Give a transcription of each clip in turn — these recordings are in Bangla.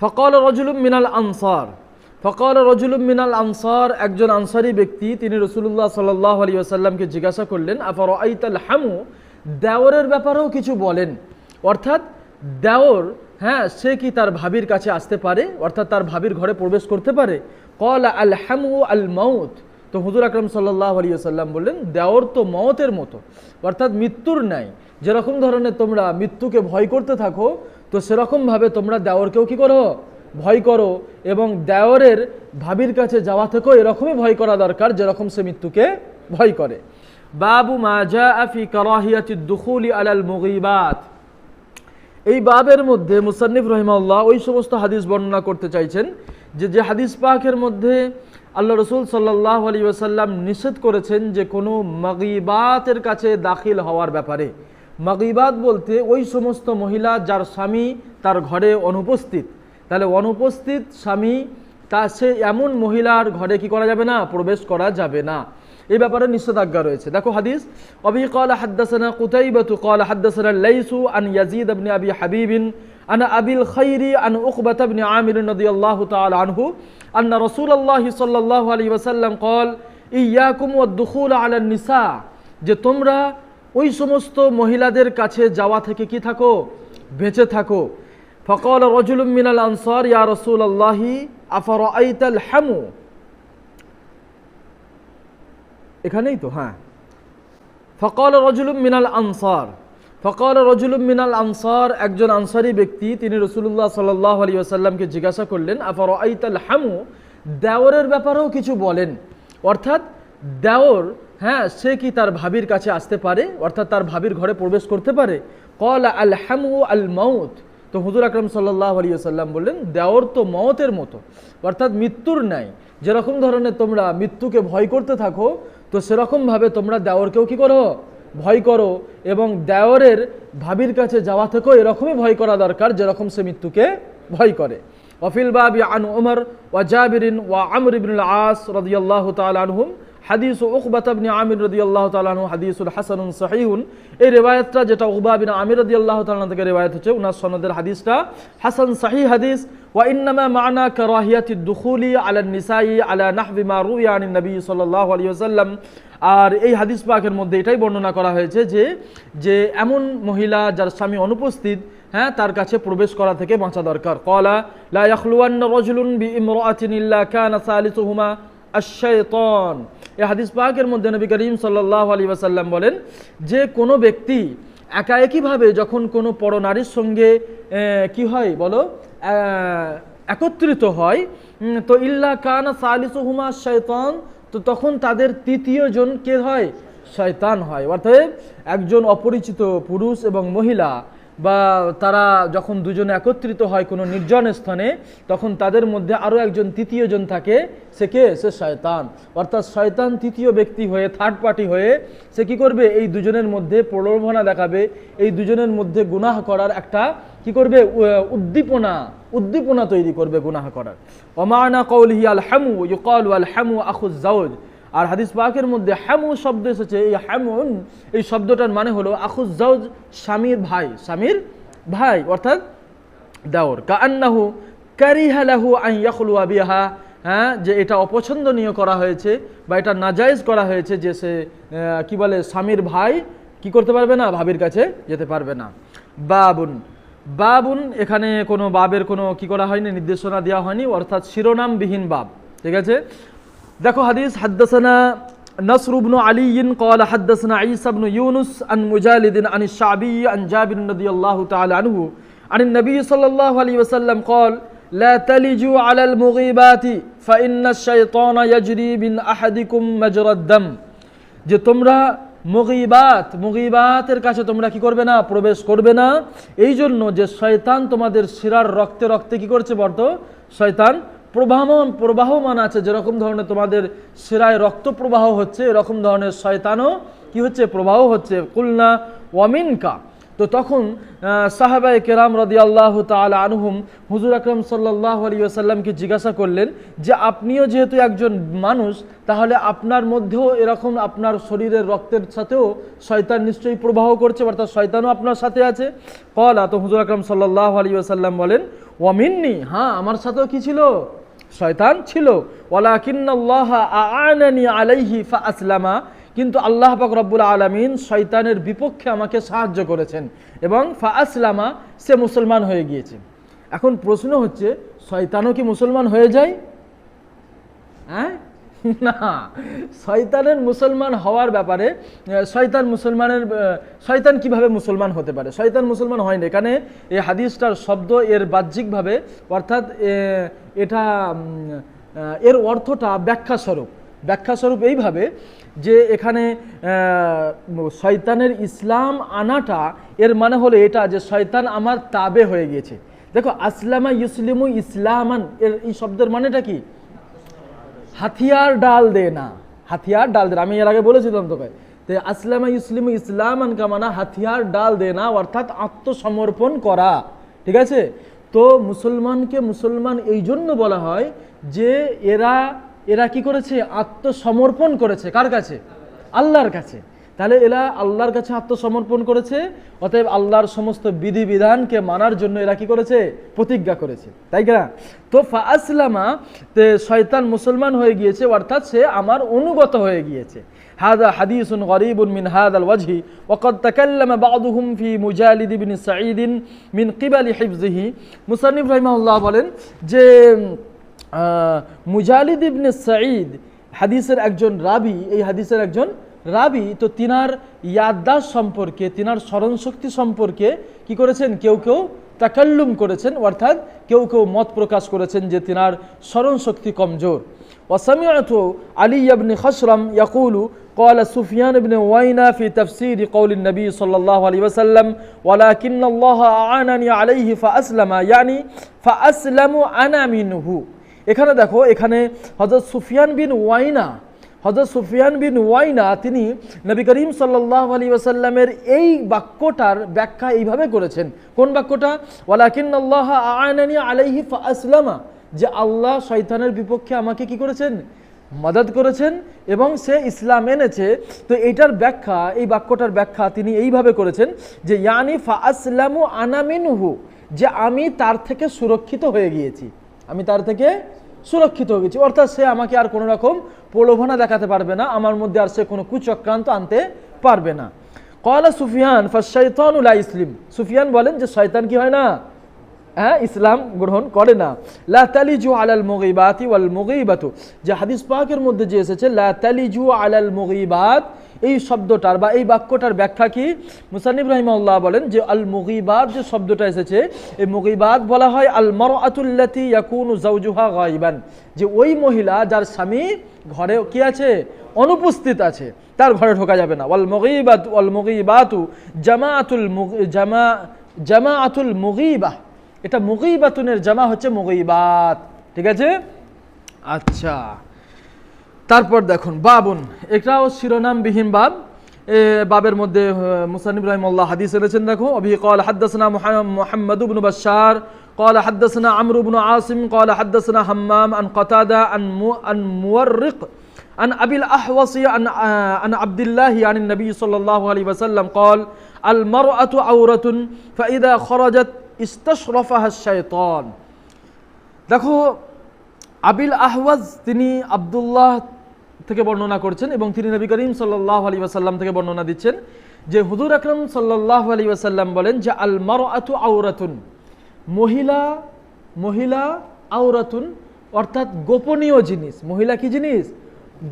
ফকল রজুলুম মিনাল আনসার। ফকল রজুলুম মিনাল আনসার, একজন আনসারি ব্যক্তি, তিনি রসুল্লাহ সাল্লাহ আলী আসাল্লামকে জিজ্ঞাসা করলেন, আফর আইতাল হামু? দেওরের ব্যাপারেও কিছু বলেন। অর্থাৎ দেওর হ্যাঁ সে কি তার ভাবির কাছে আসতে পারে? অর্থাৎ তার ভাবির ঘরে প্রবেশ করতে পারে? কল আল হামু আল মাউত। তো হুজুর আকরম সাল্লাহ আলী সাল্লাম বললেন, দেওর তো মতের মতো। অর্থাৎ মৃত্যুর নাই যেরকম ধরনের তোমরা মৃত্যুকে ভয় করতে থাকো তো সেরকমভাবে তোমরা দেওরকেও কি করো? ভয় করো। এবং দেওরের ভাবির কাছে যাওয়া থেকেও এরকমই ভয় করা দরকার যেরকম সে মৃত্যুকে ভয় করে। বাবু মাজা আফি কারাহিয়াতি দুখুলি আলাল মুগিবাত। এই বাবের মধ্যে মুসান্নিফ রহিমাল্লাহ ওই সমস্ত হাদিস বর্ণনা করতে চাইছেন যে যে হাদিস পাকের মধ্যে আল্লাহ রসুল সাল্লাহ আলী ওসাল্লাম নিষেধ করেছেন যে, কোনো মগিবাতের কাছে দাখিল হওয়ার ব্যাপারে। মাগিবাদ বলতে ওই সমস্ত মহিলা যার স্বামী তার ঘরে অনুপস্থিত। তাহলে অনুপস্থিত স্বামী, তা সে এমন মহিলার ঘরে কি করা যাবে না? প্রবেশ করা যাবে না। এই ব্যাপারে নিষেধাজ্ঞা রয়েছে। দেখো হাদিস, অবি কল হাদ্দাসানা কুতাইবাতু কল হাদ্দাসানা লাইসু আন ইয়াজিদ আবনি আবি হাবিবিন আন আবিল খৈরি আন উকবাত আবনি আমির নদী আল্লাহ তাল আনহু আন্না রসুল আল্লাহ সাল্লাহ আলী ওয়াসাল্লাম কল ইয়াকুম ও দুখুল আলান নিসা যে তোমরা ওই সমস্ত মহিলাদের কাছে যাওয়া থেকে কি থাকো? বেঁচে থাকো। ফকল রজুল মিনাল আনসার, ইয়া রসুল আল্লাহি আফর আইতাল হ্যামু এখানেই তো হ্যাঁ। ফকল রজুলুম মিনাল আনসার, ফকল রজুলুম মিনাল আনসার একজন আনসারি ব্যক্তি, তিনি রসুল্লাহ সাল্লাহ আলী আসাল্লামকে জিজ্ঞাসা করলেন আফর আইতাল হামু দেওরের ব্যাপারেও কিছু বলেন। অর্থাৎ, দেওর হ্যাঁ সে কি তার ভাবির কাছে আসতে পারে? অর্থাৎ তার ভাবির ঘরে প্রবেশ করতে পারে? কল আল হামু আল মাউত তো হুজুর আকরম সাল্লাহ আলী সাল্লাম বললেন দেওর তো মতের মতো। অর্থাৎ মৃত্যুর নাই যেরকম ধরনের তোমরা মৃত্যুকে ভয় করতে থাকো, তো সেরকমভাবে তোমরা দেওরকেও কি করো? ভয় করো। এবং দেওরের ভাবির কাছে যাওয়া থেকেও এরকমই ভয় করা দরকার, যেরকম সে মৃত্যুকে ভয় করে। ওয়াফিল বাবি আন উমর ওয়া জাবিরিন ওয়া আমর ইবনুল আস তাআলা আনহুম। হাদিস উকবাত ইবনে আমির রাদিয়াল্লাহু তাআলা আনহু, হাদিসুল হাসানুন সহিহুন। এই রিওয়ায়াতটা যেটা উকবা বিন আমির রাদিয়াল্লাহু তাআলা থেকে রিওয়ায়াত হচ্ছে, উনার সনদের হাদিসটা হাসান সহিহ হাদিস, ওয়া ইন্নামা মা'না কারাহিয়াতি দুখুলি আলা নিসাই আলা নাহবি মা রুইয়া আনিন নবী সাল্লাল্লাহু আলাইহি ওয়াসাল্লাম। আর এই হাদিস পাকের মধ্যে এটাই বর্ণনা করা হয়েছে যে যে এমন মহিলা যার স্বামী অনুপস্থিত হ্যাঁ তার কাছে প্রবেশ করা থেকে বাঁচা দরকার। কলা, লা ইয়াখলুয়ান্না রাজুলুন বিইমরাআতিন ইল্লা কানা সালিসুহুমা। আশ-শাইতান। এই হাদিস পাকের মধ্যে নবী করিম সাল্লাল্লাহু আলাইহি ওয়াসাল্লাম বলেন, যে কোনো ব্যক্তি একা একইভাবে যখন কোনো পরনারীর সঙ্গে কি হয় বলো? একত্রিত হয় তো ইল্লা কান কানা সালিসুহুমা শাইতান তো তখন তাদের তৃতীয় জন কে হয়? শয়তান হয়। অর্থাৎ একজন অপরিচিত পুরুষ এবং মহিলা বা তারা যখন দুজনে একত্রিত হয় কোনো নির্জন স্থানে, তখন তাদের মধ্যে আরও একজন তৃতীয় জন থাকে, সে কে? সে শয়তান। অর্থাৎ শয়তান তৃতীয় ব্যক্তি হয়ে থার্ড পার্টি হয়ে, সে কি করবে? এই দুজনের মধ্যে প্রলোভনা দেখাবে, এই দুজনের মধ্যে গুনাহ করার একটা কি করবে? উদ্দীপনা উদ্দীপনা তৈরি করবে গুনাহ করার। অমানা কৌলহি আল হামু ইউকাল আল হামু আখুজ জাউজ আর হাদিস পাকের মধ্যে হ্যামু শব্দ এসেছে, এই হ্যামুন এই শব্দটার মানে হলো আখুজ জাউজ স্বামীর ভাই স্বামীর ভাই, অর্থাৎ দাওর। কান্নাহু কারিহা লাহু আন ইয়াখলুয়া বিহা হ্যাঁ যে এটা অপছন্দনীয় করা হয়েছে বা এটা নাজায়েজ করা হয়েছে যে সে কি বলে, স্বামীর ভাই কি করতে পারবে না, ভাবির কাছে যেতে পারবে না। বাবুন বাবুন, এখানে কোনো বাবের কোনো কি করা হয়নি, নির্দেশনা দেওয়া হয়নি, অর্থাৎ শিরোনামবিহীন বাব, ঠিক আছে? দেখো হাদিস হাদ্দাসানা نصر بن علي قال حدثنا عيسى بن يونس عن مجالد عن الشعبي عن جابر رضي الله تعالى عنه عن النبي صلى الله عليه وسلم قال لا تلجوا على المغيبات فإن الشيطان يجري من أحدكم مجرى الدم যে তোমরা মুগিবাত মুগিবাতের কাছে তোমরা কি করবে না প্রবেশ করবে না এই জন্য যে শয়তান তোমাদের শিরার রক্তে রক্তে কি করছে বর্ত শয়তান প্রবাহমান প্রবাহমান আছে, যেরকম ধরনের তোমাদের সেরায় রক্ত প্রবাহ হচ্ছে, এরকম ধরনের শয়তানও কি হচ্ছে? প্রবাহ হচ্ছে। কুলনা ওয়ামিনকা তো তখন সাহাবাই কেরাম রদি আল্লাহ তাল আনহুম হুজুর আকরম সাল্লাহ আলী আসাল্লামকে জিজ্ঞাসা করলেন যে, আপনিও যেহেতু একজন মানুষ, তাহলে আপনার মধ্যেও এরকম আপনার শরীরের রক্তের সাথেও শয়তান নিশ্চয়ই প্রবাহ করছে, অর্থাৎ শয়তানও আপনার সাথে আছে। কলা, তো হুজুর আকরম সাল্লাহ আলী আসাল্লাম বলেন ওয়ামিন্নি হ্যাঁ আমার সাথেও কি ছিল? শয়তান ছিল। আ'আনানি আলাইহি ফা আসলামা কিন্তু আল্লাহ পাক রব্বুল আলামিন শয়তানের বিপক্ষে আমাকে সাহায্য করেছেন এবং ফা আসলামা সে মুসলমান হয়ে গিয়েছে। এখন প্রশ্ন হচ্ছে, শয়তানও কি মুসলমান হয়ে যায়? হ্যাঁ? না, শয়তানের মুসলমান হওয়ার ব্যাপারে শয়তান মুসলমানের শয়তান কীভাবে মুসলমান হতে পারে? শয়তান মুসলমান হয়নি। এখানে এই হাদিসটার শব্দ এর বাহ্যিকভাবে, অর্থাৎ এটা এর অর্থটা ব্যাখ্যাস্বরূপ। ব্যাখ্যাস্বরূপ এইভাবে যে এখানে শয়তানের ইসলাম আনাটা, এর মানে হলো এটা যে শয়তান আমার তাবে হয়ে গিয়েছে। দেখো, আসলামা ইসলিমু ইসলামান, এর এই শব্দের মানেটা কি? হাতিয়ার ডাল দে না। হাতিয়ার ডাল দে। আমি এর আগে বলেছিলাম তোকে তো আসলামা ইসলিম ইসলামান কামানা, হাতিয়ার ডাল দে না, অর্থাৎ আত্মসমর্পণ করা। ঠিক আছে? তো মুসলমানকে মুসলমান এই জন্য বলা হয় যে এরা এরা কি করেছে? আত্মসমর্পণ করেছে। কার কাছে? আল্লাহর কাছে। তাহলে এরা আল্লাহর কাছে আত্মসমর্পণ করেছে, অতএব আল্লাহর সমস্ত বিধিবিধানকে মানার জন্য এরা কি করেছে? প্রতিজ্ঞা করেছে। তাই কিনা তো ফা আসলামা তে শয়তান মুসলমান হয়ে গিয়েছে, অর্থাৎ সে আমার অনুগত হয়ে গিয়েছে। হাদা হাদিসুন গরিবুন মিন হাদ আল ওয়াজহি ওকদ তাকাল্লামা বাদুহুম ফি মুজালিদ ইবনে সাঈদিন মিন কিবালি হিফজিহি মুসানিফ রহিমাউল্লাহ বলেন যে মুজালিদ ইবনে সাঈদ, হাদিসের একজন রাবি, এই হাদিসের একজন রাবি তো তিনার ইয়াদ্দাস সম্পর্কে তিনার স্মরণশক্তি সম্পর্কে কি করেছেন কেউ কেউ তাকাল্লুম করেছেন অর্থাৎ কেউ কেউ মত প্রকাশ করেছেন যে তিনার স্মরণশক্তি কমজোর وسمعت علي بن خشرم يقول قال سفيان بن وينا في تفسير قول النبي صلى الله عليه وسلم ولكن الله أعانني عليه فأسلم يعني فأسلم أنا منه এখানে দেখো এখানে হজরত সুফিয়ান বিন ওয়াইনা হজরত সুফিয়ান বিন ওয়াইনা, তিনি নবী করিম সাল্লাহ আলী ওয়াসাল্লামের এই বাক্যটার ব্যাখ্যা এইভাবে করেছেন। কোন বাক্যটা? ওয়ালাকিন আল্লাহ আয়নানি আলাইহি আসলামা যে আল্লাহ শয়তানের বিপক্ষে আমাকে কি করেছেন? মদত করেছেন এবং সে ইসলাম এনেছে। তো এইটার ব্যাখ্যা, এই বাক্যটার ব্যাখ্যা তিনি এইভাবে করেছেন যে, ইয়ানি ফা আসলামু আনামিনহু যে আমি তার থেকে সুরক্ষিত হয়ে গিয়েছি। আমি তার থেকে সুরক্ষিত হয়ে গেছি। অর্থাৎ সে আমাকে আর কোনো রকম প্রলোভনা দেখাতে পারবে না, আমার মধ্যে আর সে কোনো কুচক্রান্ত আনতে পারবে না। কয়লা সুফিয়ান ফাশাইতানুলা ইসলিম। সুফিয়ান বলেন যে শয়তান কি হয় না? হ্যাঁ ইসলাম গ্রহণ করে না। লা তালিজু আলাল মুগিবাতি ওয়াল মুগিবাতু। যে হাদিস পাকের মধ্যে যে এসেছে, লা তালিজু আলাল মুগিবাত এই শব্দটার বা এই বাক্যটার ব্যাখ্যা কি? মুসানিব রাহিমাউল্লাহ বলেন যে আল মুগিবাদ যে শব্দটা এসেছে, এই মুগিবাদ বলা হয় আল মারআতুল্লাতি ইয়াকুনু যাওজুহা গায়বান। যে ওই মহিলা যার স্বামী ঘরে কি আছে? অনুপস্থিত আছে। তার ঘরে ঢোকা যাবে না। ওয়াল মুগিবাত ওয়াল মুগিবাতু জামাআতুল জামা জামা, জামাআতুল মুগিবাহ। এটা মুগিবাতুনের জামা হচ্ছে মুগিবাত। ঠিক আছে? আচ্ছা। তারপর দেখুন বাবুন এটাও শিরোনামবিহীন বাব এ বাবের মধ্যে মুসানিব রাহিমাল্লাহ হাদিস এনেছেন দেখো অভি قال حدثنا محمد- محمد بن بشار قال حدثنا عمرو بن عاصم قال حدثنا همام عن قتادة عن مو- عن مورق عن أبي الأحوص عن آه، عن عبد الله عن النبي صلى الله عليه وسلم قال المرأة عورة فإذا خرجت استشرفها الشيطان দেখো আবিল আহওয়াজ তিনি আব্দুল্লাহ থেকে বর্ণনা করছেন এবং তিনি নবী করিম সাল্লাহ আলী ওয়াসাল্লাম থেকে বর্ণনা দিচ্ছেন যে হুদুর আকরম সাল্লাহ আলী ওয়াসাল্লাম বলেন যে আল মার আতু আউরাতুন মহিলা মহিলা আউরাতুন অর্থাৎ গোপনীয় জিনিস। মহিলা কি জিনিস?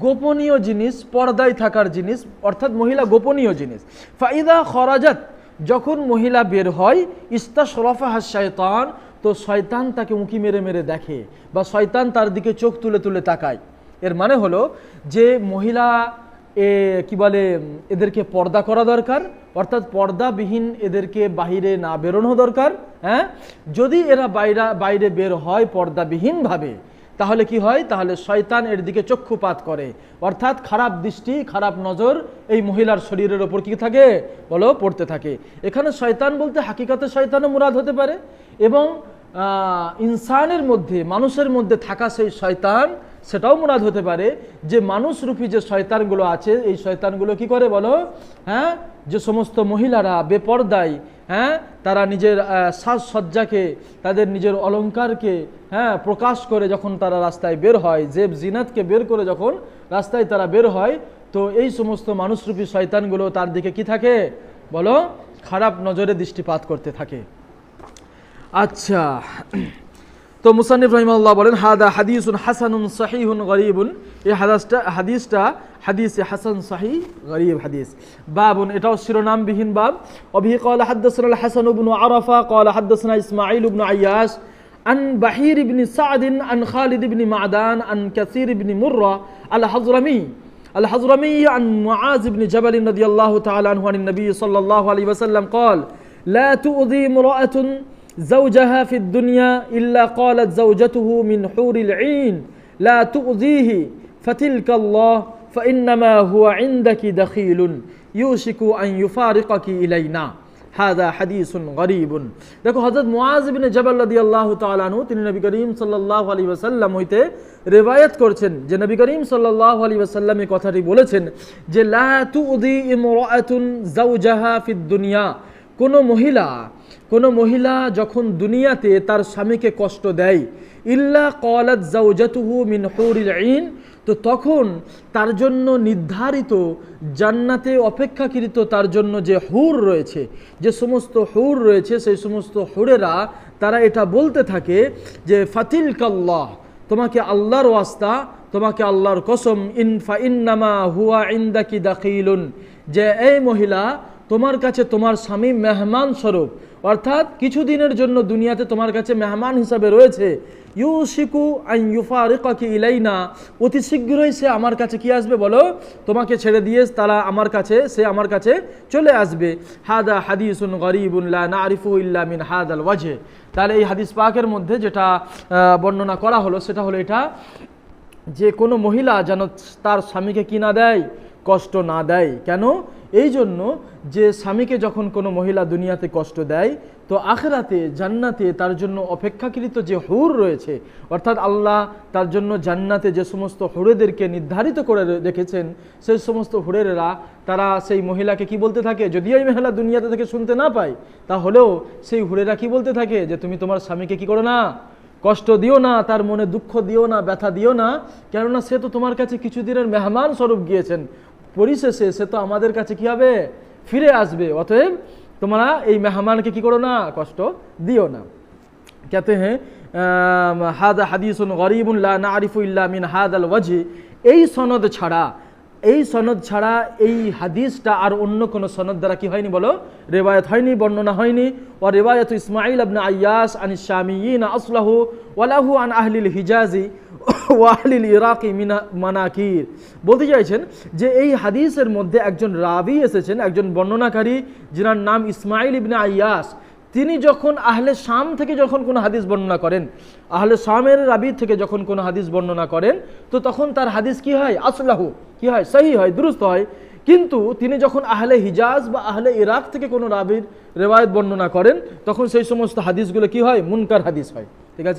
গোপনীয় জিনিস, পর্দায় থাকার জিনিস, অর্থাৎ মহিলা গোপনীয় জিনিস। ফাইদা খরাজাত, যখন মহিলা বের হয় ইস্তা সরফা হাস শয়তান, তো শয়তান তাকে উঁকি মেরে মেরে দেখে বা শয়তান তার দিকে চোখ তুলে তুলে তাকায়। এর মানে হলো যে মহিলা, এ, কি বলে, এদেরকে পর্দা করা দরকার, অর্থাৎ পর্দাবিহীন এদেরকে বাহিরে না বেরোনো দরকার হ্যাঁ? যদি এরা বাইরা, বাইরে বের হয় পর্দাবিহীনভাবে, তাহলে কি হয়? তাহলে শয়তান এর দিকে চক্ষুপাত করে। অর্থাৎ খারাপ দৃষ্টি, খারাপ নজর এই মহিলার শরীরের ওপর কি থাকে? বলো, পড়তে থাকে। এখানে শয়তান বলতে হাকিকাতে শয়তানও মুরাদ হতে পারে এবং ইনসানের মধ্যে, মানুষের মধ্যে থাকা সেই শয়তান সেটাও মুরাদ হতে পারে যে মানুষরূপী যে শয়তানগুলো আছে, এই শয়তানগুলো কি করে বলো? হ্যাঁ? যে সমস্ত মহিলারা বেপর্দায় হ্যাঁ? তারা নিজের সাজসজ্জাকে, তাদের নিজের অলংকারকে হ্যাঁ প্রকাশ করে যখন তারা রাস্তায় বের হয়, জেব জিনাতকে বের করে যখন রাস্তায় তারা বের হয়, তো এই সমস্ত মানুষরূপী শয়তানগুলো তার দিকে কি থাকে? বলো? খারাপ নজরে দৃষ্টিপাত করতে থাকে। আচ্ছা তো মুসানিফ রহিমাল্লাহ বলেন হাদা হাদিসুন হাসানুন সাহিহুন গরিবুন এই হাদাসটা হাদিসটা হাদিসে হাসান সাহি গরিব হাদিস বাবুন এটাও শিরোনামবিহীন বাব অবিহি قال حدثنا الحسن بن عرفة قال حدثنا إسماعيل بن عياش عن بحير بن سعد عن خالد بن معدان عن كثير بن مرة الحضرمي الحضرمي عن معاذ بن جبل رضي الله تعالى عنه عن النبي صلى الله عليه وسلم قال لا تؤذي امرأة زوجها في الدنيا إلا قالت زوجته من حور العين لا تؤذيه فتلك الله فإنما هو عندك دخيل يوشك أن يفارقك إلينا هذا حديث غريب দেখো হযরত মুআজ ইবনে জাবাল রাদিয়াল্লাহু তাআলা আনহু তিনি নবী করিম সাল্লাল্লাহু আলাইহি ওয়াসাল্লাম হইতে রিওয়ায়াত করছেন যে নবী করিম সাল্লাল্লাহু আলাইহি ওয়াসাল্লাম এই কথাটি বলেছেন যে লা তুউদি ইমরাআতুন যাওজাহা ফিদ দুনিয়া কোন মহিলা কোন মহিলা যখন দুনিয়াতে তার স্বামীকে কষ্ট দেয়, ইল্লা কলাত জাউজাতুহু মিন হুরিল তো তখন তার জন্য নির্ধারিত, জান্নাতে অপেক্ষাকৃত তার জন্য যে হুর রয়েছে, যে সমস্ত হুর রয়েছে, সেই সমস্ত হুরেরা, তারা এটা বলতে থাকে যে ফাতিল কাল্লাহ তোমাকে আল্লাহর ওয়াস্তা, তোমাকে আল্লাহর কসম ইনফা ইন্নামা হুয়া ইন্দাকি দাখিলুন। যে, এই মহিলা তোমার কাছে তোমার স্বামী মেহমান স্বরূপ। অর্থাৎ কিছুদিনের জন্য দুনিয়াতে তোমার কাছে মেহমান হিসাবে রয়েছে। ইউশিকু আইন ইউফারিকাকি ইলাইনা। অতি শীঘ্রই সে আমার কাছে কি আসবে বলো? তোমাকে ছেড়ে দিয়ে তারা আমার কাছে, সে আমার কাছে চলে আসবে। হাদা হাদিসুন গরিবুন লা নারিফু ইল্লা মিন হাদাল ওয়াজে তাহলে এই হাদিস পাকের মধ্যে যেটা বর্ণনা করা হলো, সেটা হলো এটা যে কোনো মহিলা যেন তার স্বামীকে কি না দেয় কষ্ট না দেয়। কেন? এই জন্য যে স্বামীকে যখন কোনো মহিলা দুনিয়াতে কষ্ট দেয়, তো আখরাতে, জান্নাতে তার জন্য অপেক্ষাকৃত যে হুর রয়েছে, অর্থাৎ আল্লাহ তার জন্য জান্নাতে যে সমস্ত হুরেদেরকে নির্ধারিত করে রেখেছেন, সেই সমস্ত হুরেরা তারা সেই মহিলাকে কি বলতে থাকে? যদিও এই মহিলা দুনিয়াতে থেকে শুনতে না পায়, তাহলেও সেই হুরেরা কি বলতে থাকে? যে তুমি তোমার স্বামীকে কি করো না? কষ্ট দিও না, তার মনে দুঃখ দিও না, ব্যথা দিও না, কেননা সে তো তোমার কাছে কিছুদিনের মেহমান স্বরূপ গিয়েছেন। পরিশেষে সে তো আমাদের কাছে কি হবে ফিরে আসবে অতএব তোমরা এই মেহমানকে কি করো না কষ্ট দিও না कहते हैं হাদা হাদিসুন গরিবুন লা নারিফু ইল্লা মিন হাদাল ওয়াজি এই সনদ ছাড়া এই সনদ ছাড়া এই হাদিসটা আর অন্য কোন সনদ দ্বারা কি হয়নি বলো রেবায়ত হয়নি বর্ণনা হয়নি ও রেবায়ত ইসমাইল আবনা আয়াস আন শামিয়িন আসলাহু ওয়ালাহু আন আহলিল হিজাজি ওয়াহলিল ইরাকি মিনা, মানাকির। বলতে চাইছেন যে এই হাদিসের মধ্যে একজন রাবি এসেছেন, একজন বর্ণনাকারী, যিনার নাম ইসমাইল ইবনে আয়াস তিনি যখন আহলে শাম থেকে যখন কোনো হাদিস বর্ণনা করেন, আহলে শামের রাবি থেকে যখন কোনো হাদিস বর্ণনা করেন, তো তখন তার হাদিস কি হয়? আসলাহু। কি হয়? সহি হয়, দুরুস্ত হয়। কিন্তু তিনি যখন আহলে হিজাজ বা আহলে ইরাক থেকে কোনো রাবির রেওয়ায়ত বর্ণনা করেন, তখন সেই সমস্ত হাদিসগুলো কি হয়? মুনকার হাদিস হয়। ঠিক আছে?